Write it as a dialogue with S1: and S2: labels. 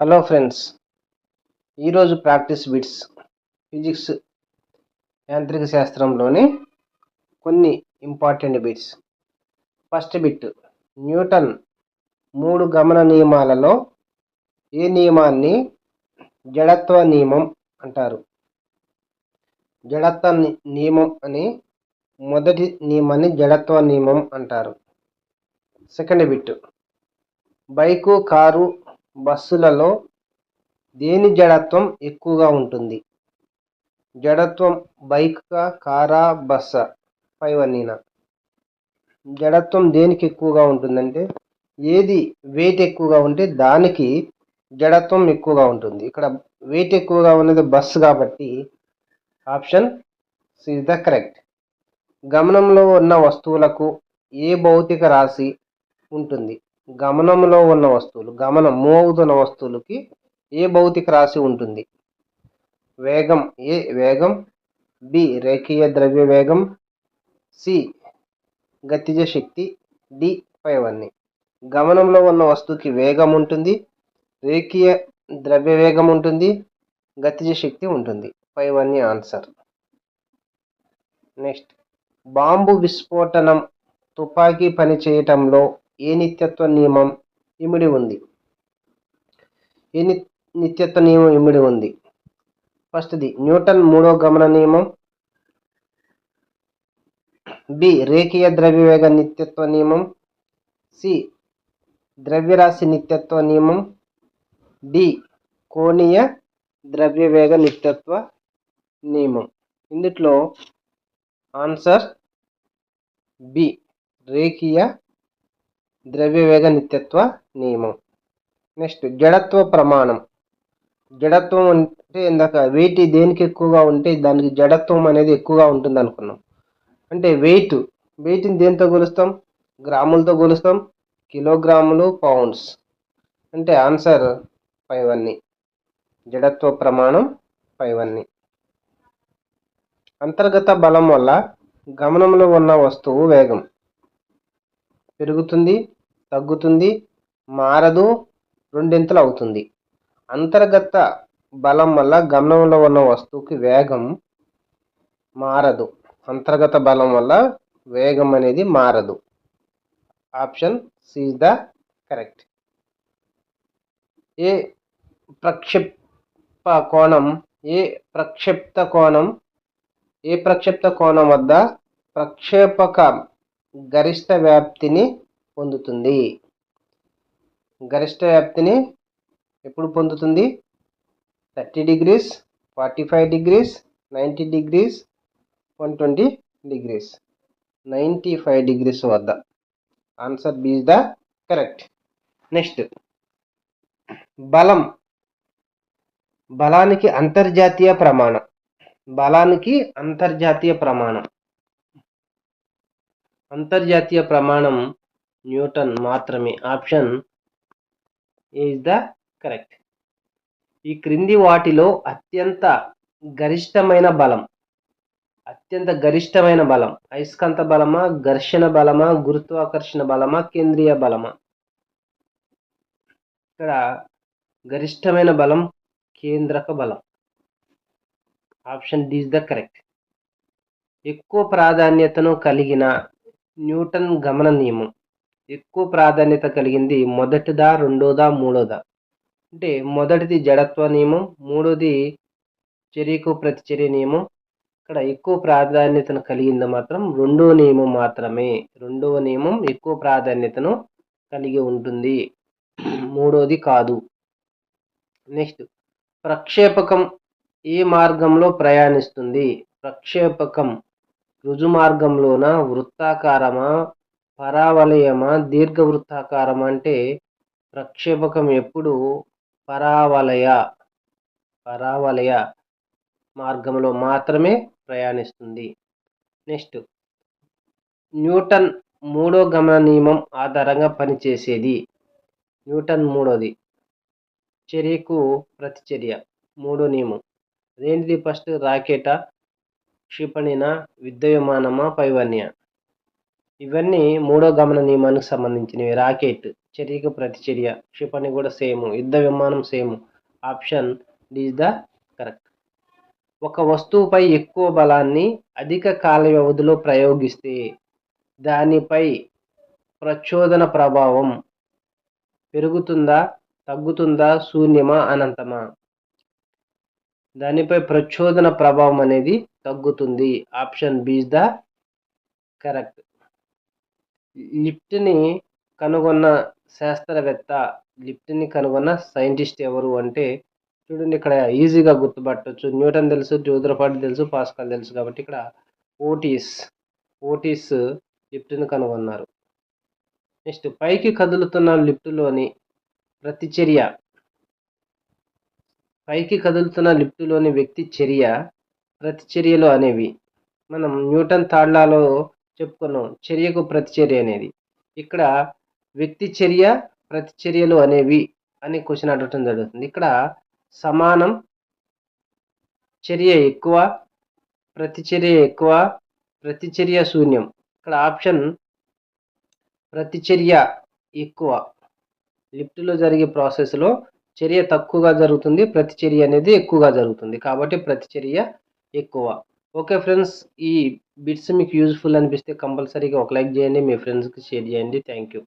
S1: Hello friends ఈరోజు practice bits physics యాంత్రిక శాస్త్రంలోని కొన్ని important bits. First bit Newton మూడు గమన నియమాలలో ఏ నియమాన్ని జడత్వ నియమం అంటారు? జడత్వ ని- నియమం అని మొదటి నియమాన్ని జడత్వ నియమం అంటారు. సెకండ్ బిట్ బైకు కారు బస్సులలో దేని జడత్వం ఎక్కువగా ఉంటుంది? జడత్వం బైక్ కారా బస్సా? పైవన్నీనా? జడత్వం దేనికి ఎక్కువగా ఉంటుందంటే ఏది వెయిట్ ఎక్కువగా ఉంటే దానికి జడత్వం ఎక్కువగా ఉంటుంది. ఇక్కడ వెయిట్ ఎక్కువగా ఉన్నది బస్సు కాబట్టి ఆప్షన్ ఇస్ ద కరెక్ట్. గమనంలో ఉన్న వస్తువులకు ఏ భౌతిక రాశి ఉంటుంది? గమనంలో ఉన్న వస్తువులు గమనం మూవ్ అవుతున్న వస్తువులకి ఏ భౌతిక రాశి ఉంటుంది? వేగం ఏ వేగం? బి రేఖీయ ద్రవ్య వేగం. సి గతిజ శక్తి. డి పైవన్నీ. గమనంలో ఉన్న వస్తువుకి వేగం ఉంటుంది. రేఖీయ ద్రవ్య వేగం ఉంటుంది. గతిజ శక్తి ఉంటుంది. పైవన్నీ ఆన్సర్. నెక్స్ట్. బాంబు విస్ఫోటనం తుపాకీ పని చేయటంలో ఏ నిత్యత్వ నియమం ఇమిడి ఉంది? ఏ నిత్యత్వ నియమం ఇమిడి ఉంది? ఫస్ట్ది న్యూటన్ మూడో గమన నియమం. బి రేఖీయ ద్రవ్యవేగ నిత్యత్వ నియమం. సి ద్రవ్యరాశి నిత్యత్వ నియమం. డి కోణీయ ద్రవ్యవేగ నిత్యత్వ నియమం. ఇందుట్లో ఆన్సర్ బి రేఖీయ ద్రవ్యవేగ నిత్యత్వ నియమం. నెక్స్ట్ జడత్వ ప్రమాణం. జడత్వం అంటే ఇందాక వెయిట్ దేనికి ఎక్కువగా ఉంటే దానికి జడత్వం అనేది ఎక్కువగా ఉంటుంది అనుకున్నాం. అంటే వెయిట్ వెయిట్ని దేంతో కొలుస్తాం? గ్రాములతో కొలుస్తాం కిలోగ్రాములు పౌండ్స్. అంటే ఆన్సర్ పైవన్నీ. జడత్వ ప్రమాణం పైవన్నీ. అంతర్గత బలం వల్ల గమనంలో ఉన్న వస్తువు వేగం. పెరుగుతుంది తగ్గుతుంది మారదు రెండింతలు అవుతుంది. అంతర్గత బలం వల్ల గమనంలో ఉన్న వస్తువుకి వేగం మారదు. అంతర్గత బలం వల్ల వేగం అనేది మారదు. Option C is the correct. ఏ ప్రక్షిప్త కోణం ఏ ప్రక్షిప్త కోణం ఏ ప్రక్షిప్త కోణం వద్ద ప్రక్షేపక గరిష్ట వ్యాప్తిని పొందుతుంది. గరిష్ట వ్యాప్తిని ఎప్పుడు పొందుతుంది? Thirty degrees forty five degrees ninety degrees one twenty degrees. Ninety five degrees వద్ద. Answer B the correct. Next. బలం. బలానికి అంతర్జాతీయ ప్రమాణం. బలానికి అంతర్జాతీయ ప్రమాణం. అంతర్జాతీయ ప్రమాణం న్యూటన్ మాత్రమే. Option is the correct. ఈ క్రింది వాటిలో అత్యంత గరిష్టమైన బలం. అత్యంత గరిష్టమైన బలం. అయస్కాంత బలమా ఘర్షణ బలమా గురుత్వాకర్షణ బలమా కేంద్రీయ బలమా? ఇక్కడ గరిష్టమైన బలం కేంద్రక బలం. Option D is the correct. ఎక్కువ ప్రాధాన్యతను కలిగిన న్యూటన్ గమన నియమం. ఎక్కువ ప్రాధాన్యత కలిగింది మొదటిదా రెండోదా మూడోదా? అంటే మొదటిది జడత్వ నియమం మూడోది చర్యకు ప్రతిచర్య నియమం. ఇక్కడ ఎక్కువ ప్రాధాన్యతను కలిగింది మాత్రం రెండో నియమం మాత్రమే. రెండవ నియమం ఎక్కువ ప్రాధాన్యతను కలిగి ఉంటుంది. మూడోది కాదు. నెక్స్ట్ ప్రక్షేపకం ఏ మార్గంలో ప్రయాణిస్తుంది? ప్రక్షేపకం రుజు మార్గంలోన వృత్తాకారమా పరావలయమా? దీర్ఘవృత్తాకారం అంటే ప్రక్షేపకం ఎప్పుడు? పరావలయ. పరావలయ మార్గంలో మాత్రమే ప్రయాణిస్తుంది. నెక్స్ట్. న్యూటన్ మూడో గమన నియమం ఆధారంగా పనిచేసేది. న్యూటన్ మూడోది. చర్యకు ప్రతిచర్య. మూడో నియమం. అదేంటిది ఫస్ట్ రాకెటా? క్షిపణిన? యుద్ధ విమానమా పైవన్య? ఇవన్నీ మూడో గమన నియమానికి సంబంధించినవి. రాకెట్ చర్యకు ప్రతిచర్య క్షిపణి కూడా సేమ్ యుద్ధ విమానం same. Option is the correct. ఒక వస్తువుపై ఎక్కువ బలాన్ని అధిక కాల వ్యవధిలో ప్రయోగిస్తే దానిపై ప్రచోదన ప్రభావం పెరుగుతుందా తగ్గుతుందా శూన్యమా అనంతమా? దానిపై ప్రచోదన ప్రభావం అనేది తగ్గుతుంది. Option B the correct. లిఫ్ట్ని కనుగొన్న శాస్త్రవేత్త లిఫ్ట్ని కనుగొన్న సైంటిస్ట్ ఎవరు అంటే చూడండి ఇక్కడ ఈజీగా గుర్తుపట్టవచ్చు న్యూటన్ తెలుసు జోద్రపాటి తెలుసు పాస్కల్ తెలుసు కాబట్టి ఇక్కడ ఓటీస్ ఓటీస్ లిఫ్ట్ని కనుగొన్నారు. నెక్స్ట్ పైకి కదులుతున్న లిఫ్ట్లోని ప్రతిచర్య. పైకి కదులుతున్న లిఫ్ట్లోని వ్యక్తి చర్య ప్రతిచర్యలు అనేవి. మనం న్యూటన్ తాళ్ళాలో చెప్పుకున్నాం. చర్యకు ప్రతిచర్య అనేది. ఇక్కడ వ్యక్తి చర్య ప్రతిచర్యలు అనేవి అని క్వశ్చన్ అడగటం జరుగుతుంది. ఇక్కడ సమానం చర్య ఎక్కువ ప్రతిచర్య ఎక్కువ ప్రతిచర్య శూన్యం. ఇక్కడ ఆప్షన్ ప్రతిచర్య ఎక్కువ. లిఫ్ట్లో జరిగే ప్రాసెస్లో చర్య తక్కువగా జరుగుతుంది ప్రతిచర్య అనేది ఎక్కువగా జరుగుతుంది. కాబట్టి ప్రతిచర్య ఎక్కువ. ఓకే ఫ్రెండ్స్ ఈ బిట్స్ మీకు యూజ్ఫుల్ అనిపిస్తే కంపల్సరీగా ఒక లైక్ చేయండి మీ ఫ్రెండ్స్కి షేర్ చేయండి. Thank you